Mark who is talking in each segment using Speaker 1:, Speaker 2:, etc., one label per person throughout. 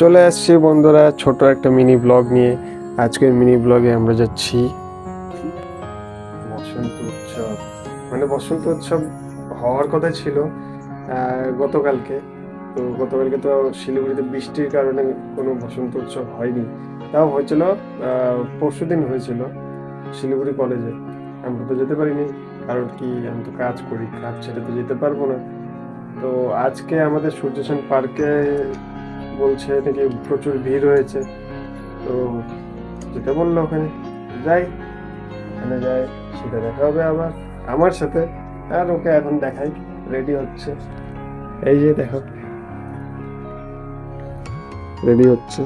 Speaker 1: চলে আসছি বন্ধুরা, ছোট একটা মিনি ব্লগ নিয়ে। আজকের মিনি ব্লগে আমরা যাচ্ছি। বসন্ত উৎসব। মানে বসন্ত উৎসব হওয়ার কথা ছিল গতকালকে। তো গতকালকে তো শিলিগুড়িতে বৃষ্টির কারণে কোনো বসন্ত উৎসব হয়নি। তাও হয়েছিল পরশু দিন হয়েছিল শিলিগুড়ি কলেজে। আমরা তো যেতে পারিনি, কারণ কি, আমি তো কাজ করি, কাজ ছেড়ে তো যেতে পারব না। তো আজকে আমাদের সূর্যসেন পার্কে বলছে নাকি প্রচুর ভিড় হয়েছে। তো যেতে বলল ওখানে যাই ওখানে যাই সেটা দেখা হবে আবার আমার সাথে। আর ওকে এখন দেখাই রেডি হচ্ছে। এই যে দেখো রেডি হচ্ছে।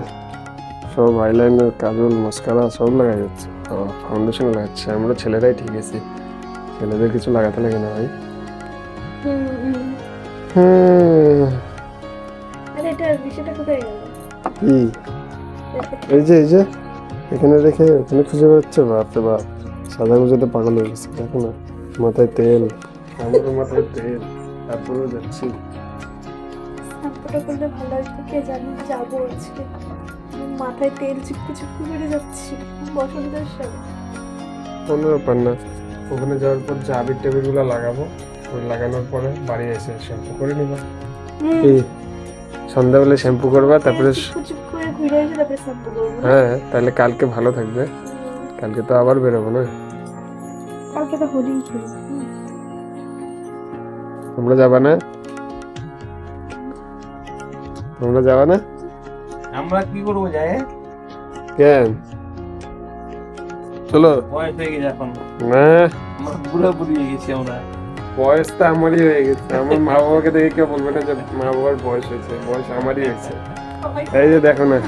Speaker 1: সব আইলাইনার কাজল মাস্কারা সব লাগাই যাচ্ছে ফাউন্ডেশন লাগাচ্ছে। আমরা ছেলেরাই ঠিক আছি। ছেলেদের কিছু লাগাতে লাগে না ভাই। হ্যাঁ।
Speaker 2: এটা বিষয়টা কোথায় গেল?
Speaker 1: কি? এই যে এই যে এখানে রেখে ওখানে খুঁজে বেড়াচ্ছে বাপরে বাপ সাদা গুজোতে পাগল হয়ে গেছে দেখো না মাথায় তেল। আমারও মাথায় তেল তারপরেও যাচ্ছি।
Speaker 2: শ্যাম্পুটা করলে ভালো আসবে কে জানি যাব আজকে। মাথায় তেল চিপকে চিপকে করে যাচ্ছি বসন্তের সময়
Speaker 1: কোনো ব্যাপার না। ওখানে যাওয়ার পর যে আবির টেবিলগুলো লাগাবো লাগানোর পরে বাড়ি এসে শ্যাম্পু করে নিবা। সন্ধ্যাবেলা শ্যাম্পু করবা তারপরে হ্যাঁ তাহলে কালকে ভালো থাকবে। কালকে তো আবার বেরোবো না।
Speaker 2: কালকে তো হোলি
Speaker 1: তোমরা যাবা না? তোমরা যাবা না?
Speaker 3: আমরা কি করব যাই?
Speaker 1: কেন? চলো।
Speaker 3: বয়স হয়ে গেছে এখন।
Speaker 1: না।
Speaker 3: আমরা বুড়া বুড়ি হয়ে গেছি আমরা।
Speaker 1: বয়স তো আমারই হয়ে গেছে। আমার মা বাবাকে দেখে কেউ বলবে না যে মা বাবার বয়স হয়েছে বয়স আমারই হয়েছে। এই যে দেখো না।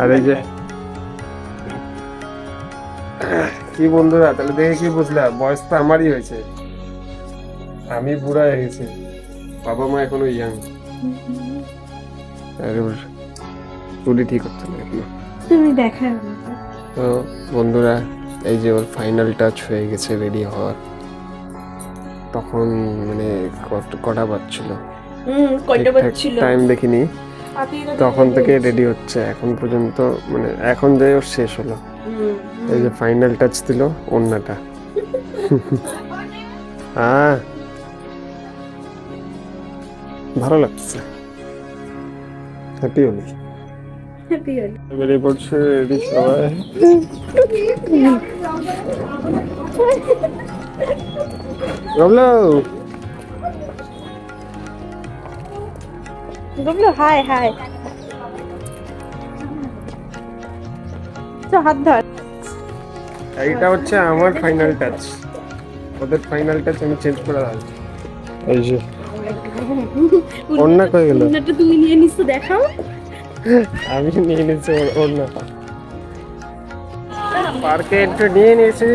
Speaker 1: আর এই যে কি বন্ধুরা তাহলে দেখে কি বুঝলা বয়স তো আমারই হয়েছে। আমি বুড়া হয়ে গেছি। বাবা মা এখনও ইয়াং আর চুলি ঠিক হচ্ছে না এখনও।
Speaker 2: তুমি দেখা
Speaker 1: তো বন্ধুরা এই যে ওর ফাইনাল টাচ হয়ে গেছে রেডি হওয়ার। তখন মানে কত- কটা বাজছিল?
Speaker 2: হুম কয়টা বাজছিল?
Speaker 1: টাইম দেখিনি। তখন থেকে রেডি হচ্ছে এখন পর্যন্ত মানে এখন যাই ওর শেষ হলো। এই যে ফাইনাল টাচ দিল অন্যটা হ্যাঁ ভালো লাগছে। হ্যাপি হলি
Speaker 2: হ্যাপি হোলি
Speaker 1: বেরিয়ে পড়ছে রেডি সবাই। গবলো
Speaker 2: গুবলু হাই হাই। তো হাত ধর।
Speaker 1: এইটা হচ্ছে আমার ফাইনাল টাচ ওদের ফাইনাল টাচ আমি চেঞ্জ করে দিলাম এই যে। অন্য কই গেল?
Speaker 2: উন্নটা তুমি নিয়ে নিচ্ছ দেখাও।
Speaker 1: আমি নিয়ে নিয়েছি ওর অন্যটা পার্কে একটু নিয়ে নিয়েছি।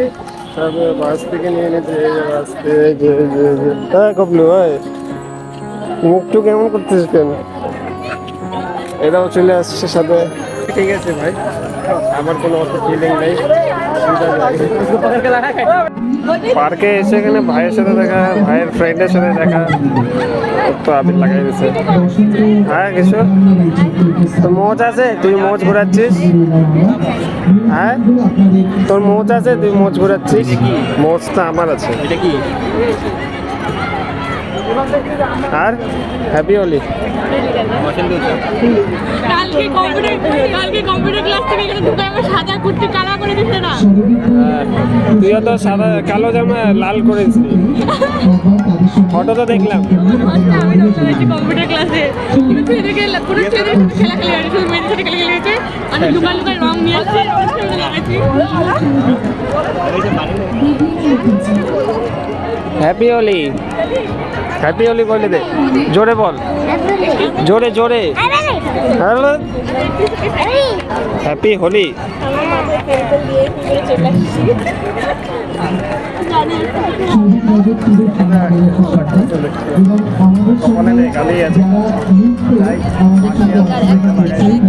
Speaker 1: বাস থেকে নিয়ে যে বাস থেকে হ্যাঁ কপলু ভাই মুখটু কেমন করছিস কেন? এরাও চলে আসছে সাথে। ঠিক আছে ভাই আমার কোনো অত ফিলিং নেই। পার্কে এসে এখানে ভাইয়ের সাথে দেখা, ভাইয়ের ফ্রেন্ডের সাথে দেখা তো আবির লাগাই দিছে। হ্যাঁ কিছু তো মোচ আছে? তুই মোচ ঘোরাচ্ছিস? হ্যাঁ? তোর মোচ আছে? তুই মোচ ঘোরাচ্ছিস? মোচ তো আমার আছে।
Speaker 3: এটা কি?
Speaker 1: আর হ্যাপি হোলি
Speaker 4: কালকে কম্পিউটার কালকে কম্পিউটার ক্লাস থেকে এখানে ঢুকে আমার সাদা কুর্তি কালা করে দিছে না।
Speaker 1: তুইও তো সাদা কালো জামা লাল করেছিস ফটো তো দেখলাম।
Speaker 4: আমি নতুন এসেছি কম্পিউটার ক্লাসে পুরো ছেলেদের খেলা খেলে আর শুধু মেয়েদের সাথে খেলা খেলে গেছে আমি দোকান দোকান রং নিয়ে আসছি লাগাচ্ছি
Speaker 1: হ্যাপি হোলি হ্যাপি হোলি বলে দে। জোরে বল। জোরে জোরে। হ্যাপি হোলি মুখে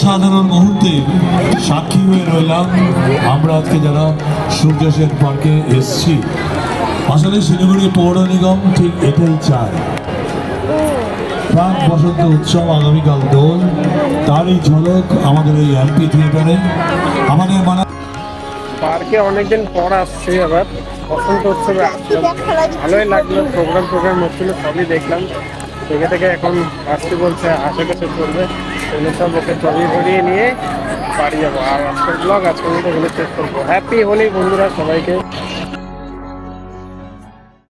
Speaker 5: অসাধারণ মুহূর্তে সাক্ষী হয়ে রইলাম। আমরা আজকে যারা সূর্য সেন পার্কে এসছি, আসলে শিলিগুড়ি পৌর নিগম ঠিক এটাই চায় প্রাক বসন্ত উৎসব আগামীকাল দোল, তারই ঝলক আমাদের এই এমপি থিয়েটারে। আমাদের মানা
Speaker 1: পার্কে অনেকদিন পর আসছে আবার। বসন্ত উৎসবে ভালোই লাগল প্রোগ্রাম প্রোগ্রাম হচ্ছিল, সবই দেখলাম। থেকে থেকে এখন আসতে বলছে আশেপাশে চলবে। এগুলো সব ওকে ছবি ভরিয়ে নিয়ে বাড়ি যাব। আর আজকের ব্লগ আজকের মতো এগুলো শেষ করব। হ্যাপি হোলি বন্ধুরা সবাইকে।